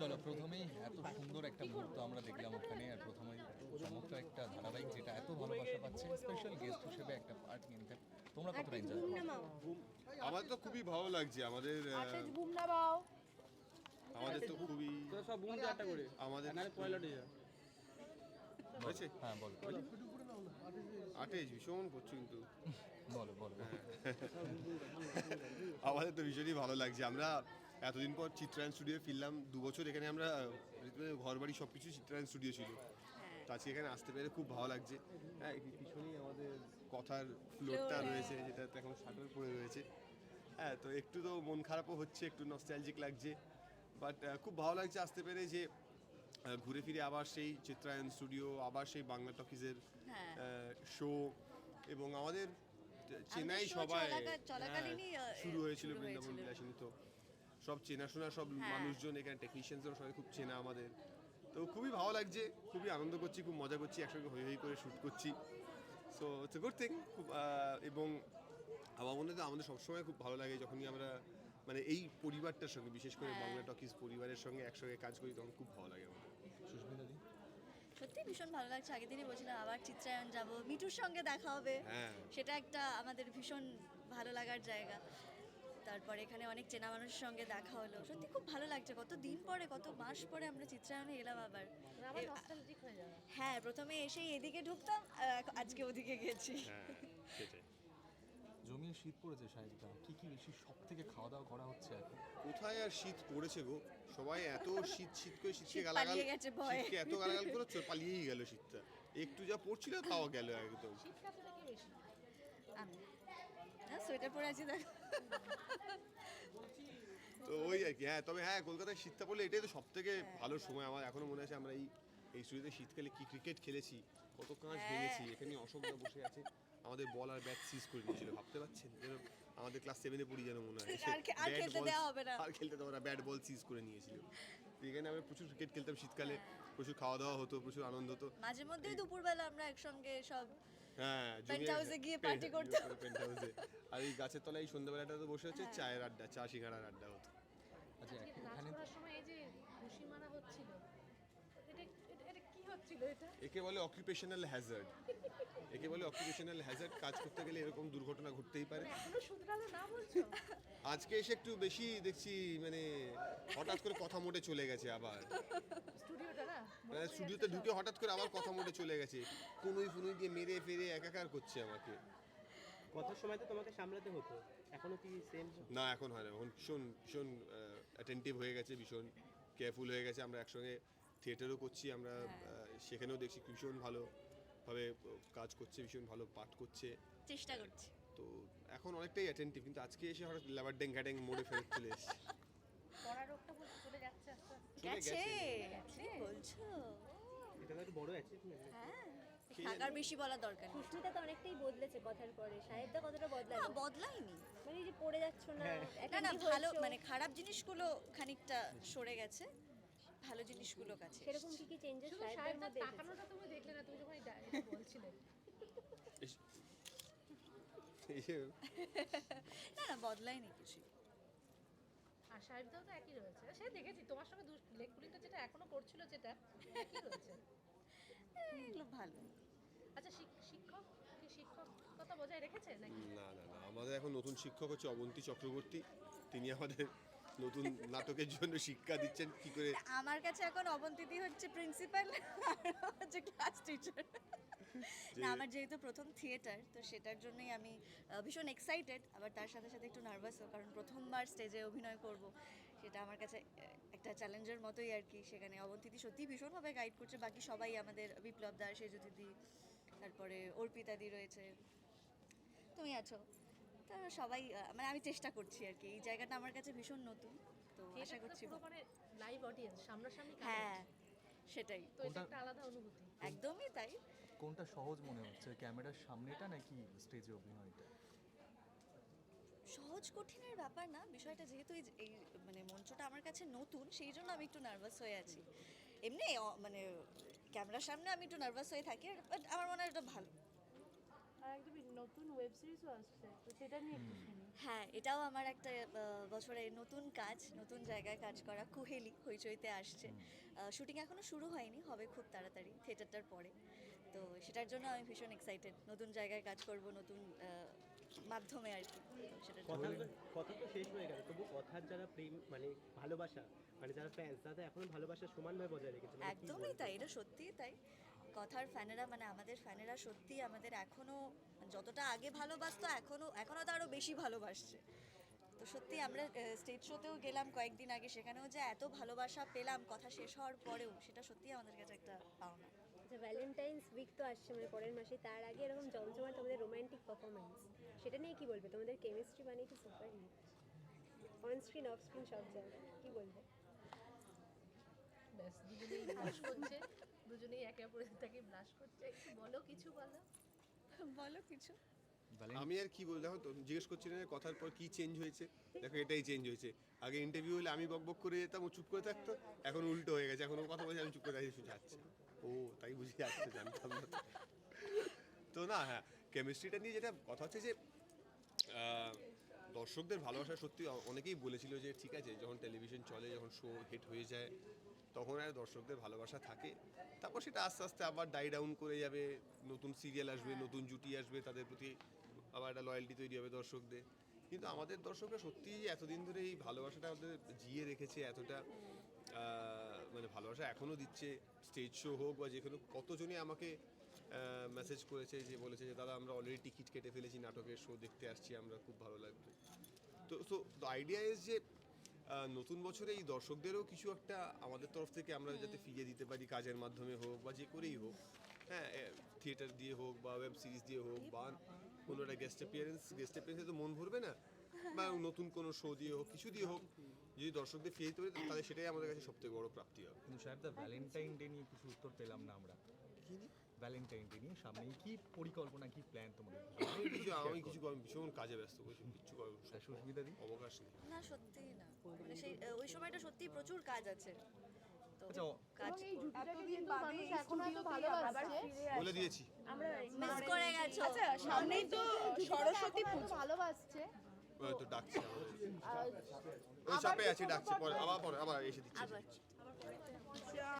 চলো প্রথমেই এত সুন্দর একটা মুহূর্ত আমরা দেখলাম ওখানে আর প্রথমে চমৎকার একটা ধারাবাহিক যেটা এত ভালোবাসা পাচ্ছে স্পেশাল গেস্ট হিসেবে একটা পার্ট নিতে। তোমরা কতটা এনজয় আমার তো খুবই ভালো লাগছে আমাদের বাও আমাদের তো খুবই সব বন্ধু একটা করে। আমাদের হ্যাঁ বলো। আটেজ ভীষণ করছ কিন্তু। বলো বলো। আমাদের তো ভীষণই ভালো লাগছে আমরা এতদিন পর চিত্রায়ণ স্টুডিও ফিরলাম দু বছর এখানে আমরা ঘর বাড়ি সব কিছু চিত্রায়ণ স্টুডিও ছিল। তো আজকে এখানে আসতে পেরে খুব ভালো লাগছে। হ্যাঁ পিছনেই আমাদের কথার ফ্লোরটা রয়েছে যেটাতে এখন শাটার পড়ে রয়েছে। হ্যাঁ তো একটু তো মন খারাপও হচ্ছে একটু নস্টালজিক লাগছে। বাট খুব ভালো লাগছে আসতে পেরে যে ঘুরে ফিরে আবার সেই চিত্রায়ণ স্টুডিও আবার সেই বাংলা টকিজের শো এবং আমাদের চেনাই সবাই হ্যাঁ, শুরু হয়েছিল বৃন্দাবন। বিলাসিনী তো। সব চেনাশোনা সব হ্যাঁ। মানুষজন এখানে টেকনিশিয়ানসরা সবাই খুব চেনা আমাদের। তো খুবই ভালো লাগছে খুবই আনন্দ করছি খুব মজা করছি একসঙ্গে হই হই করে শ্যুট করছি। সো ইটস গুড থিং খুব আহ, এবং আমার মনে হয় আমাদের সবসময় খুব ভালো লাগে যখনই আমরা মানে এই পরিবারটার সঙ্গে বিশেষ করে হ্যাঁ। বাংলা টকিজ পরিবারের সঙ্গে একসঙ্গে কাজ করি তখন খুব ভালো লাগে আমাদের। সুস্মিতা দি? সত্যি ভীষণ ভালো লাগছে। আগের দিনই বলছিলাম আবার চিত্রায়ণ যাব মিঠুর সঙ্গে দেখা হবে। হ্যাঁ। সেটা একটা আমাদের ভীষণ ভালো লাগার জায়গা। তারপরে এখানে অনেক চেনা মানুষের সঙ্গে দেখা হলো। সত্যি খুব ভালো লাগছে। কত দিন পরে কত মাস পরে আমরা চিত্রায়নে এলাম আবার। নস্টালজিক হয়ে হ্যাঁ প্রথমে এসেই এদিকে ঢুকতাম আজকে ওদিকে গেছি। হ্যাঁ সেটাই। জমিয়ে শীত পড়েছে সাহিত্যা কি কি বেশি সব থেকে খাওয়া দাওয়া করা হচ্ছে এখন? কোথায় আর শীত পড়েছে গো? সবাই এত শীত শীত করে শীতকে শীত গালাগাল। শীতকে এত গালাগাল করে পালিয়েই গেল শীতটা। একটু যা পড়ছিল তাও গেল একদম। হ্যাঁ সোয়েটার পরে আছি দেখ তো ওই আর কি হ্যাঁ তবে হ্যাঁ কলকাতায় শীতটা পড়লে এটাই তো সব থেকে ভালো সময়। আমার এখনও মনে আছে আমরা এই এই স্টুডিওতে শীতকালে কি ক্রিকেট খেলেছি কত কাঁচ হ্যাঁ। ভেঙেছি এখানে অশোকদা বসে আছে আমাদের বল আর ব্যাট সিজ করে নিয়েছিল ভাবতে পারছেন? যেন আমাদের ক্লাস সেভেনে পড়ি যেন মনে হয়। আর খেলতে দেওয়া হবে না। আর খেলতে দেওয়া ব্যাট বল সিজ করে নিয়েছিল। এখানে আমরা প্রচুর ক্রিকেট খেলতাম শীতকালে প্রচুর খাওয়া দাওয়া হতো প্রচুর আনন্দ হতো। মাঝে মধ্যেই দুপুরবেলা আমরা একসঙ্গে সব হ্যাঁ Penthouse এ গিয়ে party করতাম। পেন্ট হাউসে আর এই গাছের তলায় এই সন্ধ্যাবেলাটা তো বসে হচ্ছে চায়ের আড্ডা চা সিঙ্গাড়ার আড্ডা হতো। আচ্ছা এখানে সময় এই যে খুশি মারা হচ্ছিল এটা এটা- এটা কি হচ্ছিল এটা? একে বলে অকুপেশনাল হ্যাজার্ড একে বলে অকুপেশনাল হ্যাজার্ড কাজ করতে গেলে এরকম দুর্ঘটনা ঘটতেই পারে। এখনও শুধরালো না বলছো? আজকে এসে একটু বেশি দেখছি মানে হঠাৎ করে কথা মোটে চলে গেছে আবার। মানে স্টুডিওতে ঢুকে হঠাৎ করে আবার কথা মোটে চলে গেছে। কুনুই ফুনুই দিয়ে মেরে ফেরে একাকার করছে আমাকে। কথার সময় তো তোমাকে সামলাতে হতো। এখনও কি সেম না এখন হয় না। এখন ভীষণ ভীষণ অ্যাটেন্টিভ হয়ে গেছে ভীষণ কেয়ারফুল হয়ে গেছে। আমরা একসঙ্গে থিয়েটারও করছি আমরা সেখানেও দেখছি ভীষণ ভালোভাবে আহ, কাজ করছে ভীষণ ভালো পাঠ করছে। চেষ্টা করছি। তো এখন অনেকটাই অ্যাটেন্টিভ কিন্তু আজকে এসে হঠাৎ লেবার ড্যাং ঘ্যাড্যাং মোড়ে ফেরত চলে এসেছে পড়া রোগটা বলতে চলে যাচ্ছে আস্তে আস্তে চলে গেছে। কি বলছো? এটা তো বড় অ্যাচিভমেন্ট হ্যাঁ। থাকার বেশি বলা দরকার নেই। সুস্মিতা তো অনেকটাই বদলেছে কথার পরে। সাহেবদা কতটা না বদলালো বদলাইনি মানে যে পড়ে যাচ্ছ না না না ভালো মানে খারাপ জিনিসগুলো খানিকটা সরে গেছে। ভালো জিনিসগুলো কাছে সেরকম কি কি চেঞ্জেস সাহেবদের মধ্যে তাকানোটা তুমি দেখলে না তুমি যখন বলছিলে। না না বদলাইনি কিছু আর সাহেবদাও তো একই রয়েছে। সে দেখেছি তোমার সঙ্গে লেগ পুলিংটা যেটা এখনও করছিল যেটা একই রয়েছে। এগুলো ভালো। আচ্ছা শিক্ষক কি শিক্ষকতা বজায় রেখেছে নাকি? না না না আমাদের এখন নতুন শিক্ষক হচ্ছে অবন্তী চক্রবর্তী। তিনি আমাদের নতুন নাটকের জন্য শিক্ষা দিচ্ছেন কি করে আমার কাছে এখন অবন্তিদি হচ্ছে প্রিন্সিপাল আর হচ্ছে ক্লাস টিচার না আমার যেহেতু প্রথম থিয়েটার তো সেটার জন্যই আমি ভীষণ এক্সাইটেড আবার তার সাথে সাথে একটু নার্ভাসও কারণ প্রথমবার স্টেজে অভিনয় করব সেটা আমার কাছে একটা চ্যালেঞ্জের মতোই আর কি। সেখানে অবন্তিদি সত্যিই ভীষণভাবে গাইড করছে বাকি সবাই আমাদের বিপ্লব দাস সেজু দিদি তারপরে অর্পিতা দি রয়েছে। তুমি আছো? তো সবাই মানে আমি চেষ্টা করছি আর কি এই জায়গাটা আমার কাছে ভীষণ নতুন তো আশা করছি মানে লাইভ অডিয়েন্স সামনাসামনি হ্যাঁ সেটাই। তো এটা একটা আলাদা অনুভূতি। একদমই তাই। কোনটা সহজ মনে হচ্ছে? ক্যামেরার সামনেটা নাকি স্টেজে অভিনয়টা? সহজ কঠিনের ব্যাপার না বিষয়টা যেহেতু এই যে- এই মানে মঞ্চটা আমার কাছে নতুন সেই জন্য আমি একটু নার্ভাস হয়ে আছি। এমনি মানে ক্যামেরার সামনে আমি একটু নার্ভাস হয়ে থাকি বাট আমার মনে হয় এটা ভালো। আর একদমই নতুন ওয়েব সিরিজও আসছে তো সেটা নিয়ে একটু শুনি। হ্যাঁ এটাও আমার একটা আহ, বছরের নতুন কাজ নতুন জায়গায় কাজ করা কুহেলি হইচইতে আসছে। শুটিং এখনও শুরু হয়নি হবে খুব তাড়াতাড়ি থিয়েটারটার পরে। তো সেটার জন্য আমি ভীষণ এক্সাইটেড নতুন জায়গায় কাজ করব নতুন মাধ্যমে আর কি। সেটার কথা কথা তো শেষ হয়ে গেল। তবু কথার যারা প্রেম মানে ভালোবাসা মানে যারা ফ্যান্স তারা এখনও ভালোবাসা সমানভাবে বজায় রেখেছে। মানে একদমই তাই এটা সত্যিই তাই। কথার ফ্যানেরা মানে আমাদের ফ্যানেরা সত্যি আমাদের এখনও যতটা আগে ভালোবাসতো এখনও এখনও তো আরও বেশি ভালোবাসছে। তো সত্যি আমরা স্টেজ শোতেও গেলাম কয়েকদিন আগে সেখানেও যে এত ভালোবাসা পেলাম কথা শেষ হওয়ার পরেও সেটা সত্যি আমাদের কাছে একটা পাওনা। আচ্ছা ভ্যালেন্টাইন্স উইক তো আসছে মানে পরের মাসে তার আগে এরকম জমজমাট তোমাদের রোমান্টিক পারফরমেন্স সেটা নিয়ে কি বলবে? তোমাদের কেমিস্ট্রি বানিয়ে তো super hit on screen off screen সব জায়গায়। কি বলবে? ব্যাস দুজনেই ব্লাশ করছে। দুজনেই একে অপরের তাকে ব্লাশ করছে। একটু বলো কিছু বলো। বলো কিছু। আমি আর কি বলব দেখো তো জিজ্ঞেস করছিলেন যে কথার পর কি চেঞ্জ হয়েছে। দেখো এটাই চেঞ্জ হয়েছে। আগে ইন্টারভিউ হলে আমি বক বক করে যেতাম ও চুপ করে থাকতো। এখন উল্টো হয়ে গেছে। এখন ও কথা বলছে আমি চুপ করে থাকি শুধু যাচ্ছে ও তাই বুঝি যাচ্ছে জানতাম না। তো। না হ্যাঁ কেমিস্ট্রিটা নিয়ে যেটা কথা হচ্ছে যে দর্শকদের ভালোবাসা সত্যি অনেকেই বলেছিল যে ঠিক আছে যখন টেলিভিশন চলে যখন শো হিট হয়ে যায় তখন আর দর্শকদের ভালোবাসা থাকে। তারপর সেটা আস্তে আস্তে আবার ডাই ডাউন করে যাবে নতুন সিরিয়াল আসবে নতুন জুটি আসবে তাদের প্রতি আবার একটা লয়্যালটি তৈরি হবে দর্শকদের। কিন্তু আমাদের দর্শকরা সত্যিই এতদিন ধরে এই ভালোবাসাটা আমাদের জিয়ে রেখেছে এতটা মানে ভালোবাসা এখনও দিচ্ছে স্টেজ শো হোক বা যে কোনো কতজনই আমাকে মেসেজ করেছে যে বলেছে যে দাদা আমরা অলরেডি টিকিট কেটে ফেলেছি নাটকের শো দেখতে আসছি আমরা খুব ভালো লাগবে। তো সো দ্য আইডিয়া ইজ যে নতুন বছরে এই দর্শকদেরও কিছু একটা আমাদের তরফ থেকে আমরা যাতে ফিরিয়ে দিতে পারি কাজের মাধ্যমে হোক বা যে করেই হোক। হ্যাঁ থিয়েটার দিয়ে হোক বা ওয়েব সিরিজ দিয়ে হোক বা কোনো একটা গেস্ট অ্যাপিয়ারেন্স গেস্ট অ্যাপিয়ারেন্সে তো মন ভরবে না? বা নতুন কোনো শো দিয়ে হোক কিছু দিয়ে হোক যদি দর্শকদের ফিরিয়ে দিতে পারি তাহলে সেটাই আমাদের কাছে সবথেকে বড় প্রাপ্তি হবে। কিন্তু সাহেব দা ভ্যালেন্টাইন ডে নিয়ে কিছু উত্তর পেলাম না আমরা। কি নিয়ে? ভ্যালেন্টাইন ডে নিয়ে সামনে কি পরিকল্পনা কি প্ল্যান তোমাদের? আমি কিছু আমি কিছু আমি ভীষণ কাজে ব্যস্ত কিছু কিচ্ছু করার সুস্মিতা দি? অবকাশ নেই। না সত্যিই না। মানে সেই ওই সময়টা সত্যি প্রচুর কাজ আছে। তো আচ্ছা বলে দিয়েছি। মিস করে গেছো। আচ্ছা সামনেই তো সরস্বতী পুজো। ভালোবাসছে তো ডাকছে। ওই চাপে আছি ডাকছে পরে। আবার পরে আবার এসে দিচ্ছি।